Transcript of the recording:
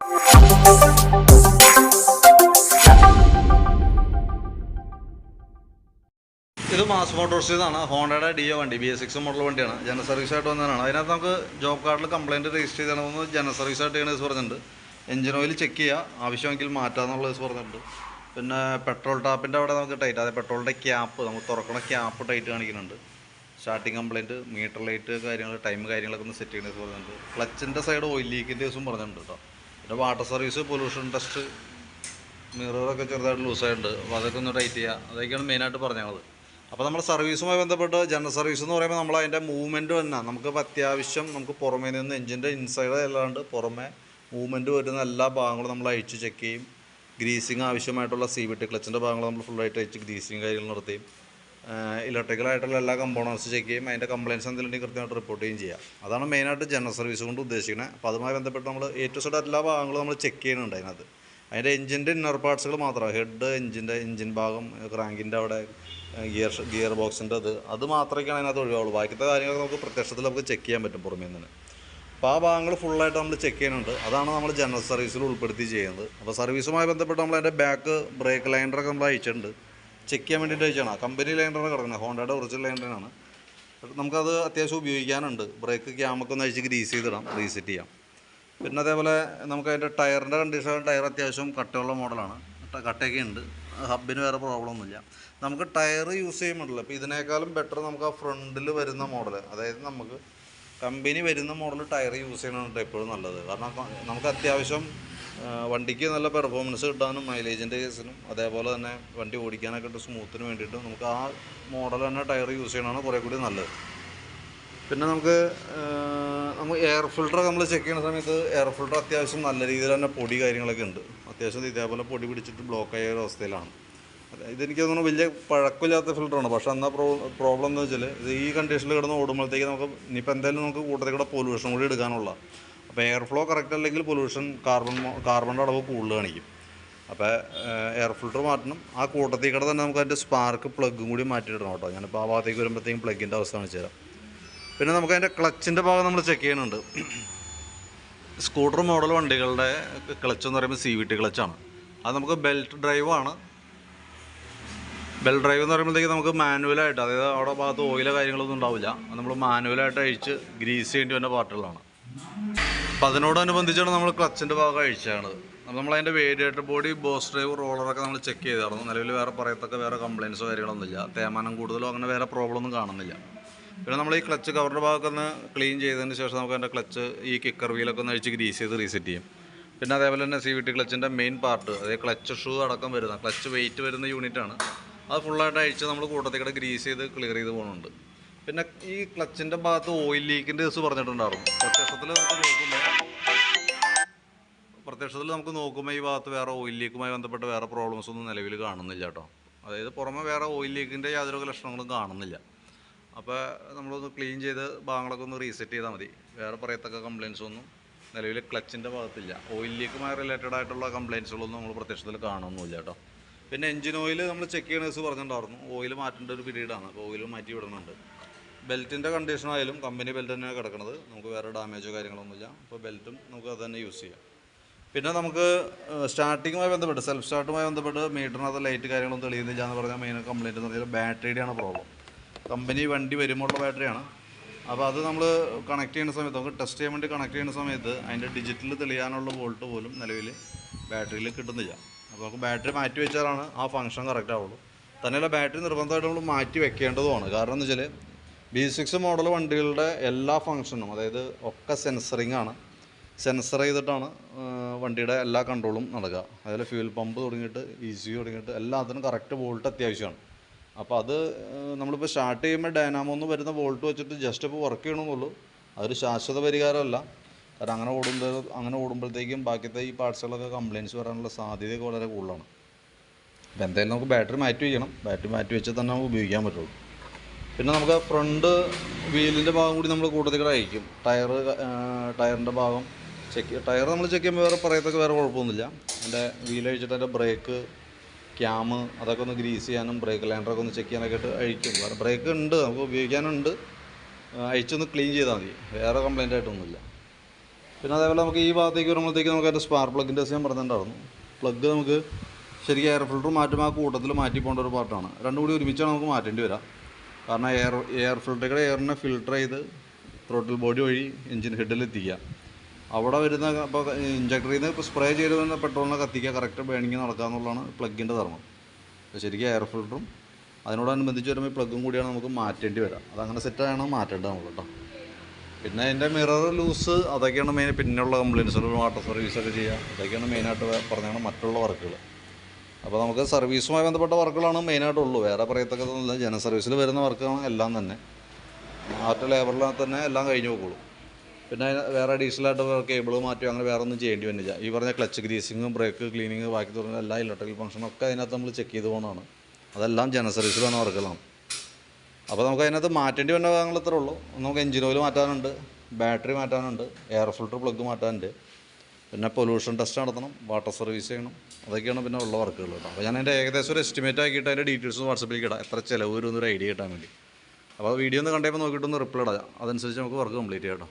ഇത് മാസ് മോട്ടോഴ്സിൽ നിന്നാണ് ഹോണ്ടയുടെ ഡി ഡിയോ വണ്ടി ബി എസ് സിക്സ് മോഡൽ വണ്ടിയാണ്. ജനറൽ സർവീസ് ആയിട്ട് വന്നതാണ്. അതിനകത്ത് നമുക്ക് ജോബ് കാർഡിൽ കംപ്ലയിന്റ് രജിസ്റ്റർ ചെയ്തണമെന്ന് ജനറൽ സർവീസ് ആയിട്ട് ചെയ്യണമെന്ന് പറഞ്ഞിട്ടുണ്ട്. എഞ്ചിൻ ഓയിൽ ചെക്ക് ചെയ്യുക ആവശ്യമെങ്കിൽ മാറ്റാമെന്നുള്ളത് പറഞ്ഞിട്ടുണ്ട്. പിന്നെ പെട്രോൾ ടാപ്പിന്റെ അവിടെ നമുക്ക് ടൈറ്റ് അതായത് പെട്രോളിന്റെ ക്യാപ്പ് നമുക്ക് തുറക്കണ ക്യാപ്പ് ടൈറ്റ് കാണിക്കുന്നുണ്ട്. സ്റ്റാർട്ടിങ് കംപ്ലയിന്റ് മീറ്റർ ലൈറ്റ് കാര്യങ്ങൾ ടൈം കാര്യങ്ങളൊക്കെ ഒന്ന് സെറ്റ് ചെയ്യണമെന്ന് പറഞ്ഞിട്ടുണ്ട്. ക്ലച്ചിന്റെ സൈഡ് ഓയിൽ ലീക്കിന്റെ ദിവസം പറഞ്ഞിട്ടുണ്ട് കേട്ടോ പിന്നെ വാട്ടർ സർവീസ് പൊല്യൂഷൻ ടെസ്റ്റ് മിററൊക്കെ ചെറുതായിട്ട് ലൂസായിട്ടുണ്ട് അപ്പോൾ അതൊക്കെ ഒന്ന് ടൈറ്റ് ചെയ്യുക അതൊക്കെയാണ് മെയിനായിട്ട് പറഞ്ഞത് അപ്പോൾ നമ്മൾ സർവീസുമായി ബന്ധപ്പെട്ട് ജനറൽ സർവീസ് എന്ന് പറയുമ്പോൾ നമ്മൾ അതിന്റെ മൂവ്മെന്റ് തന്നെ നമുക്ക് അത്യാവശ്യം നമുക്ക് പുറമേ നിന്ന് എഞ്ചിന്റെ ഇൻസൈഡ് അല്ലാണ്ട് പുറമേ മൂവ്മെന്റ് വരുന്ന എല്ലാ ഭാഗങ്ങളും നമ്മൾ അഴിച്ച് ചെക്ക് ചെയ്യും. ഗ്രീസിങ് ആവശ്യമായിട്ടുള്ള സി വി ടി ക്ലച്ചിന്റെ ഭാഗങ്ങൾ നമ്മൾ ഫുള്ളായിട്ട് അഴിച്ച് ഗ്രീസിങ് കാര്യങ്ങൾ നടത്തുകയും. ഇലക്ട്രിക്കലായിട്ടുള്ള എല്ലാ കമ്പോണൻസ് ചെക്ക് ചെയ്യും. അതിന്റെ കംപ്ലയിൻസ് എന്തെങ്കിലും കൃത്യമായിട്ട് റിപ്പോർട്ട് ചെയ്യാം. അതാണ് മെയിനായിട്ട് ജനറൽ സർവീസ് കൊണ്ട് ഉദ്ദേശിക്കുന്നത് അപ്പോൾ അതുമായി ബന്ധപ്പെട്ട് നമ്മൾ എ ടു സൈഡ് എല്ലാ ഭാഗങ്ങളും നമ്മൾ ചെക്ക് ചെയ്യുന്നുണ്ട് അതിനകത്ത്. അതിന്റെ എഞ്ചിന്റെ ഇന്നർ പാർട്സുകൾ മാത്രമാണ്. ഹെഡ് എഞ്ചിന്റെ എഞ്ചിൻ ഭാഗം ക്രാങ്കിന്റെ അവിടെ ഗിയർ ഗിയർ ബോക്സിന്റെ അത്. അത് മാത്രമൊക്കെയാണ് അതിനകത്ത് ഒഴിവാവുള്ളൂ. ബാക്കിത്തെ കാര്യങ്ങളൊക്കെ നമുക്ക് പ്രത്യക്ഷത്തിൽ നമുക്ക് ചെക്ക് ചെയ്യാൻ പറ്റും പുറമേ നിന്ന് അപ്പോൾ ആ ഭാഗങ്ങൾ ഫുള്ളായിട്ട് നമ്മൾ ചെക്ക് ചെയ്യുന്നുണ്ട്. അതാണ് നമ്മൾ ജനറൽ സർവീസിൽ ഉൾപ്പെടുത്തി ചെയ്യുന്നത്. അപ്പോൾ സർവീസുമായി ബന്ധപ്പെട്ട് നമ്മൾ അതിന്റെ ബാക്ക് ബ്രേക്ക് ലൈൻഡറൊക്കെ നമ്മൾ അയച്ചിട്ടുണ്ട്. ചെക്ക് ചെയ്യാൻ വേണ്ടിയിട്ട് അയച്ചാണ് കമ്പനി ലൈൻഡറാണ് കിടക്കുന്നത്. ഹോണ്ടയുടെ ഒറിജിനൽ ലൈൻഡറാണ് നമുക്കത് അത്യാവശ്യം ഉപയോഗിക്കാനുണ്ട്. ബ്രേക്ക് ക്യാമൊക്കെ ഒന്ന് അഴിച്ച് ഗ്രീസ് ചെയ്തിടാം. റീസെറ്റ് ചെയ്യാം. പിന്നെ അതേപോലെ നമുക്ക് അതിന്റെ ടയറിന്റെ കണ്ടീഷൻ ടയർ അത്യാവശ്യം കട്ടയുള്ള മോഡലാണ് കട്ടയൊക്കെ ഉണ്ട്. ഹബിന് വേറെ പ്രോബ്ലം ഒന്നുമില്ല. നമുക്ക് ടയർ യൂസ് ചെയ്യുമ്പോഴല്ലോ അപ്പോൾ ഇതിനേക്കാളും ബെറ്റർ നമുക്ക് ആ ഫ്രണ്ടിൽ വരുന്ന മോഡൽ അതായത് നമുക്ക് കമ്പനി വരുന്ന മോഡൽ ടയർ യൂസ് ചെയ്യണമെന്നുണ്ട് എപ്പോഴും നല്ലത്. കാരണം നമുക്ക് അത്യാവശ്യം വണ്ടിക്ക് നല്ല പെർഫോമൻസ് കിട്ടാനും മൈലേജിന്റെ കേസിനും അതേപോലെ തന്നെ വണ്ടി ഓടിക്കാനൊക്കെ ഇട്ട് സ്മൂത്തിന് വേണ്ടിയിട്ടും നമുക്ക് ആ മോഡൽ തന്നെ ടയർ യൂസ് ചെയ്യണമാണ് കുറേ കൂടി നല്ലത്. പിന്നെ നമുക്ക് നമുക്ക് എയർ ഫിൽട്ടർ നമ്മൾ ചെക്ക് ചെയ്യുന്ന സമയത്ത് എയർ ഫിൽട്ടർ അത്യാവശ്യം നല്ല രീതിയിൽ തന്നെ പൊടി കാര്യങ്ങളൊക്കെ ഉണ്ട്. അത്യാവശ്യം ഇതേപോലെ പൊടി പിടിച്ചിട്ട് ബ്ലോക്ക് ആയ ഒരു അവസ്ഥയിലാണ്. ഇതെനിക്ക് തോന്നുന്നു വലിയ പഴക്കമില്ലാത്ത ഫിൽറ്ററാണ് പക്ഷേ എന്നാൽ പ്രോ പ്രോബ്ലം എന്ന് വെച്ചാൽ ഇത് ഈ കണ്ടീഷനിൽ കിടന്ന് ഓടുമ്പോഴത്തേക്ക് നമുക്ക് ഇനിയിപ്പോൾ എന്തായാലും നമുക്ക് കൂട്ടത്തിൽ കൂടെ പൊല്യൂഷൻ കൂടി എടുക്കാനുള്ള അപ്പോൾ എയർ ഫ്ലോ കറക്റ്റ് അല്ലെങ്കിൽ പൊല്യൂഷൻ കാർബൺ കാർബണിന്റെ അളവ് കൂടുതൽ കാണിക്കും. അപ്പോൾ എയർ ഫിൽറ്റർ മാറ്റണം. ആ കൂട്ടത്തിൽ കൂടെ തന്നെ നമുക്ക് അതിന്റെ സ്പാർക്ക് പ്ലഗും കൂടി മാറ്റിയിടണം കേട്ടോ. ഞാനിപ്പോൾ ആ ഭാഗത്തേക്ക് വരുമ്പോഴത്തേക്കും പ്ലഗിന്റെ അവസ്ഥ കാണിച്ചു തരാം. പിന്നെ നമുക്ക് അതിന്റെ ക്ലച്ചിന്റെ ഭാഗം നമ്മൾ ചെക്ക് ചെയ്യുന്നുണ്ട്. സ്കൂട്ടർ മോഡൽ വണ്ടികളുടെ ക്ലച്ച് എന്ന് പറയുമ്പോൾ സി വി ടി ക്ലച്ചാണ് അത് നമുക്ക് ബെൽറ്റ് ഡ്രൈവാണ് ബെൽറ്റ് ഡ്രൈവ് എന്ന് പറയുമ്പോഴത്തേക്ക് നമുക്ക് മാനുവലായിട്ട് അതായത് അവിടെ ഭാഗത്ത് ഓയിലോ കാര്യങ്ങളൊന്നും ഉണ്ടാവില്ല. നമ്മൾ മാനുവലായിട്ട് അഴിച്ച് ഗ്രീസ് ചെയ്യേണ്ടി വരുന്ന പാർട്ടുകളാണ് അപ്പം അതിനോടനുബന്ധിച്ചാണ് നമ്മൾ ക്ലച്ചിന്റെ ഭാഗം കഴിച്ചാണ് അപ്പോൾ നമ്മൾ അതിന്റെ വേരിയേറ്റർ ബോഡി ബോസ് ഡ്രൈവ് റോളറൊക്കെ നമ്മൾ ചെക്ക് ചെയ്തായിരുന്നു. നിലവിൽ വേറെ പറയത്തക്ക വേറെ കംപ്ലയിൻസോ കാര്യങ്ങളൊന്നുമില്ല. തേമാനം കൂടുതലോ അങ്ങനെ വേറെ പ്രോബ്ലം ഒന്നും കാണുന്നില്ല. പിന്നെ നമ്മൾ ഈ ക്ലച്ച് കവറിന്റെ ഭാഗമൊക്കെ ഒന്ന് ക്ലീൻ ചെയ്തതിന് ശേഷം നമുക്ക് അതിന്റെ ക്ലച്ച് ഈ കിക്കർ വീലൊക്കെ ഒന്ന് അഴിച്ച് ഗ്രീസ് ചെയ്ത് റീസെറ്റ് ചെയ്യും. പിന്നെ അതേപോലെ തന്നെ സി വി ടി ക്ലച്ചിന്റെ മെയിൻ പാർട്ട് അതായത് ക്ലച്ച് ഷൂ അടക്കം വരുന്ന ക്ലച്ച് വെയിറ്റ് വരുന്ന യൂണിറ്റാണ് അത് ഫുള്ളായിട്ട് അഴിച്ച് നമ്മൾ കൂട്ടത്തിൽ കൂടെ ഗ്രീസ് ചെയ്ത് ക്ലിയർ ചെയ്ത് പോകുന്നുണ്ട് പിന്നെ ഈ ക്ലച്ചിന്റെ ഭാഗത്ത് ഓയിൽ ലീക്കിന്റെ കേസ് പറഞ്ഞിട്ടുണ്ടായിരുന്നു. പ്രത്യക്ഷത്തിൽ നമുക്ക് നോക്കുമ്പോൾ പ്രത്യക്ഷത്തിൽ നമുക്ക് നോക്കുമ്പോൾ ഈ ഭാഗത്ത് വേറെ ഓയിൽ ലീക്കുമായി ബന്ധപ്പെട്ട വേറെ പ്രോബ്ലംസ് ഒന്നും നിലവിൽ കാണുന്നില്ല കേട്ടോ. അതായത് പുറമെ വേറെ ഓയിൽ ലീക്കിന്റെ യാതൊരു ലക്ഷണങ്ങളും കാണുന്നില്ല. അപ്പോൾ നമ്മളൊന്ന് ക്ലീൻ ചെയ്ത് ഭാഗങ്ങളൊക്കെ ഒന്ന് റീസെറ്റ് ചെയ്താൽ മതി. വേറെ പറയത്തക്ക കംപ്ലയിൻസ് ഒന്നും നിലവിൽ ക്ലച്ചിന്റെ ഭാഗത്തില്ല. ഓയിൽ ലീക്കുമായി റിലേറ്റഡ് ആയിട്ടുള്ള കംപ്ലയിൻസുകളൊന്നും നമ്മൾ പ്രത്യക്ഷത്തിൽ കാണുന്നില്ല കേട്ടോ. പിന്നെ എഞ്ചിൻ ഓയിൽ നമ്മൾ ചെക്ക് ചെയ്യണ കേസ് പറഞ്ഞിട്ടുണ്ടായിരുന്നു. ഓയിൽ മാറ്റേണ്ട ഒരു പീരീഡാണ് അപ്പോൾ ഓയിൽ മാറ്റി വിടുന്നുണ്ട് ബെൽറ്റിന്റെ കണ്ടീഷനായാലും കമ്പനി ബെൽറ്റ് തന്നെയാണ് കിടക്കുന്നത് നമുക്ക് വേറെ ഡാമേജോ കാര്യങ്ങളൊന്നുമില്ല. അപ്പോൾ ബെൽറ്റും നമുക്ക് അത് തന്നെ യൂസ് ചെയ്യാം. പിന്നെ നമുക്ക് സ്റ്റാർട്ടിങ്ങുമായി ബന്ധപ്പെട്ട് സെൽഫ് സ്റ്റാർട്ടുമായി ബന്ധപ്പെട്ട് മീറ്ററിനകത്ത് ലൈറ്റ് കാര്യങ്ങളൊന്നും തെളിയുന്നില്ല എന്ന് പറഞ്ഞാൽ മെയിൻ കംപ്ലയിന്റ് എന്ന് പറഞ്ഞാൽ ബാറ്ററിയുടെയാണ് പ്രോബ്ലം കമ്പനി വണ്ടി വരുമ്പോഴുള്ള ബാറ്ററിയാണ് അപ്പോൾ അത് നമ്മൾ കണക്ട് ചെയ്യുന്ന സമയത്ത് നമുക്ക് ടെസ്റ്റ് ചെയ്യാൻ വേണ്ടി കണക്ട് ചെയ്യുന്ന സമയത്ത് അതിന്റെ ഡിജിറ്റൽ തെളിയാനുള്ള വോൾട്ട് പോലും നിലവിൽ ബാറ്ററിയിൽ കിട്ടുന്നില്ല. അപ്പോൾ നമുക്ക് ബാറ്ററി മാറ്റി വെച്ചാലാണ് ആ ഫംഗ്ഷൻ കറക്റ്റ് ആവുള്ളൂ. തന്നെയല്ല ബാറ്ററി നിർബന്ധമായിട്ട് നമ്മൾ മാറ്റി വെക്കേണ്ടതുമാണ്. കാരണം എന്ന് വെച്ചാൽ ബി സിക്സ് മോഡൽ വണ്ടികളുടെ എല്ലാ ഫങ്ഷനും അതായത് ഒക്കെ സെൻസറിങ് ആണ്. സെൻസർ ചെയ്തിട്ടാണ് വണ്ടിയുടെ എല്ലാ കൺട്രോളും നടക്കുക. അതിൽ ഫ്യൂൽ പമ്പ് തുടങ്ങിയിട്ട് ഇ സി തുടങ്ങിയിട്ട് എല്ലാത്തിനും കറക്റ്റ് വോൾട്ട് അത്യാവശ്യമാണ്. അപ്പോൾ അത് നമ്മളിപ്പോൾ സ്റ്റാർട്ട് ചെയ്യുമ്പോൾ ഡൈനാമോ എന്ന് വരുന്ന വോൾട്ട് വെച്ചിട്ട് ജസ്റ്റ് ഇപ്പോൾ വർക്ക് ചെയ്യണമെന്നുള്ളൂ. അതൊരു ശാശ്വത പരിഹാരമല്ല. കാരണം അങ്ങനെ ഓടുമ്പോൾ അങ്ങനെ ഓടുമ്പോഴത്തേക്കും ബാക്കിയത്തെ ഈ പാർട്സുകളൊക്കെ കംപ്ലയിൻസ് വരാനുള്ള സാധ്യതയൊക്കെ വളരെ കൂടുതലാണ്. അപ്പോൾ എന്തായാലും നമുക്ക് ബാറ്ററി മാറ്റി വയ്ക്കണം. ബാറ്ററി മാറ്റി വെച്ചാൽ തന്നെ നമുക്ക് ഉപയോഗിക്കാൻ പറ്റുള്ളൂ. പിന്നെ നമുക്ക് ഫ്രണ്ട് വീലിന്റെ ഭാഗം കൂടി നമ്മൾ കൂട്ടത്തിൽ കൂടെ അയക്കും ടയർ ടയറിന്റെ ഭാഗം ചെക്ക് ടയർ നമ്മൾ ചെക്ക് ചെയ്യുമ്പോൾ വേറെ പറയത്തൊക്കെ വേറെ കുഴപ്പമൊന്നുമില്ല. അതിന്റെ വീൽ അഴിച്ചിട്ട് അതിന്റെ ബ്രേക്ക് ക്യാമ് അതൊക്കെ ഒന്ന് ഗ്രീസ് ചെയ്യാനും ബ്രേക്ക് ലാൻഡറൊക്കെ ഒന്ന് ചെക്ക് ചെയ്യാനൊക്കെ ആയിട്ട് അഴിക്കും. വേറെ ബ്രേക്ക് ഉണ്ട് നമുക്ക് ഉപയോഗിക്കാനുണ്ട്. അഴിച്ചൊന്ന് ക്ലീൻ ചെയ്താൽ മതി. വേറെ കംപ്ലൈന്റ് ആയിട്ടൊന്നുമില്ല. പിന്നെ അതേപോലെ നമുക്ക് ഈ ഭാഗത്തേക്ക് വരുമ്പോഴത്തേക്ക് നമുക്ക് അതിന്റെ സ്പാർ പ്ലഗിന്റെ ഞാൻ പറഞ്ഞിട്ടുണ്ടായിരുന്നു. പ്ലഗ് നമുക്ക് ശരിക്കും എയർ ഫിൽറ്റർ മാറ്റുമ്പോൾ ആ കൂട്ടത്തിൽ മാറ്റി പോകേണ്ട ഒരു പാർട്ടാണ് രണ്ടും കൂടി ഒരുമിച്ചാണ് നമുക്ക് മാറ്റേണ്ടി വരാം. കാരണം എയർ എയർ ഫിൽട്ടറുകൾ എയറിനെ ഫിൽട്ടർ ചെയ്ത് ത്രോട്ടിൽ ബോഡി വഴി എഞ്ചിൻ ഹെഡിൽ എത്തിക്കുക. അവിടെ വരുന്ന ഇപ്പോൾ ഇഞ്ചക്ടറിൽ നിന്ന് ഇപ്പോൾ സ്പ്രേ ചെയ്ത് വന്ന പെട്രോളിനെ കത്തിക്കുക കറക്റ്റ് ബേണിങ് നടക്കുക എന്നുള്ളതാണ് പ്ലഗിന്റെ ധർമ്മം. അപ്പോൾ ശരിക്കും എയർ ഫിൽട്ടറും അതിനോടനുബന്ധിച്ച് വരുമ്പോൾ ഈ പ്ലഗും കൂടിയാണ് നമുക്ക് മാറ്റേണ്ടി വരാം അതങ്ങനെ സെറ്റാണ് മാറ്റേണ്ടത് നമ്മൾ കേട്ടോ. പിന്നെ അതിന്റെ മിറർ ലൂസ് അതൊക്കെയാണ് മെയിൻ പിന്നെയുള്ള കംപ്ലയിൻസുകൾ വാട്ടർ സർവീസൊക്കെ ചെയ്യുക. അതൊക്കെയാണ് മെയിനായിട്ട് പറഞ്ഞാണ് മറ്റുള്ള വർക്കുകൾ അപ്പോൾ നമുക്ക് സർവീസുമായി ബന്ധപ്പെട്ട വർക്കുകളാണ് മെയിനായിട്ടുള്ളൂ വേറെ പറയത്തക്കതൊന്നുമില്ല. ജന സർവീസിൽ വരുന്ന വർക്കാണ് എല്ലാം തന്നെ. ആർട്ട് ലേബറിലാണ് തന്നെ എല്ലാം കഴിഞ്ഞു പോകുള്ളൂ പിന്നെ വേറെ അഡീഷണലായിട്ട് കേബിൾ മാറ്റുക അങ്ങനെ വേറെ ഒന്നും ചെയ്യേണ്ടി വന്നില്ല. ഈ പറഞ്ഞ ക്ലച്ച് ഗ്രീസിങ്ങും ബ്രേക്ക് ക്ലീനിങ് ബാക്കി തുടങ്ങിയ എല്ലാ ഇലക്ട്രിക്കൽ ഫംഗ്ഷനും ഒക്കെ അതിനകത്ത് നമ്മൾ ചെക്ക് ചെയ്ത് പോകുന്നതാണ് അതെല്ലാം ജന സർവീസിൽ വന്ന വർക്കുകളാണ്. അപ്പോൾ നമുക്ക് അതിനകത്ത് മാറ്റേണ്ടി വന്ന ഭാഗങ്ങൾ ഇത്രേ ഉള്ളൂ. നമുക്ക് എഞ്ചിൻ ഓയിൽ മാറ്റാനുണ്ട് ബാറ്ററി മാറ്റാനുണ്ട് എയർ ഫിൽട്ടർ പ്ലഗ് മാറ്റാനുണ്ട്. പിന്നെ പൊല്യൂഷൻ ടെസ്റ്റ് നടത്തണം വാട്ടർ സർവീസ് ചെയ്യണം അതൊക്കെയാണ് പിന്നെ ഉള്ള വർക്കുകൾ കേട്ടോ. അപ്പോൾ ഞാൻ എന്റെ ഏകദേശം ഒരു എസ്റ്റിമേറ്റ് ആക്കിയിട്ട് അതിന്റെ ഡീറ്റെയിൽസ് വാട്സപ്പിലേക്ക് ഇടാം. എത്ര ചിലവ് വരും എന്നൊരു ഐഡിയ കിട്ടാൻ വേണ്ടി. അപ്പോൾ വീഡിയോ ഒന്ന് കണ്ടപ്പോൾ നോക്കിയിട്ടൊന്ന് റിപ്ലൈ ഇടാം. അതനുസരിച്ച് നമുക്ക് വർക്ക് കംപ്ലീറ്റ് ചെയ്യാം കേട്ടോ.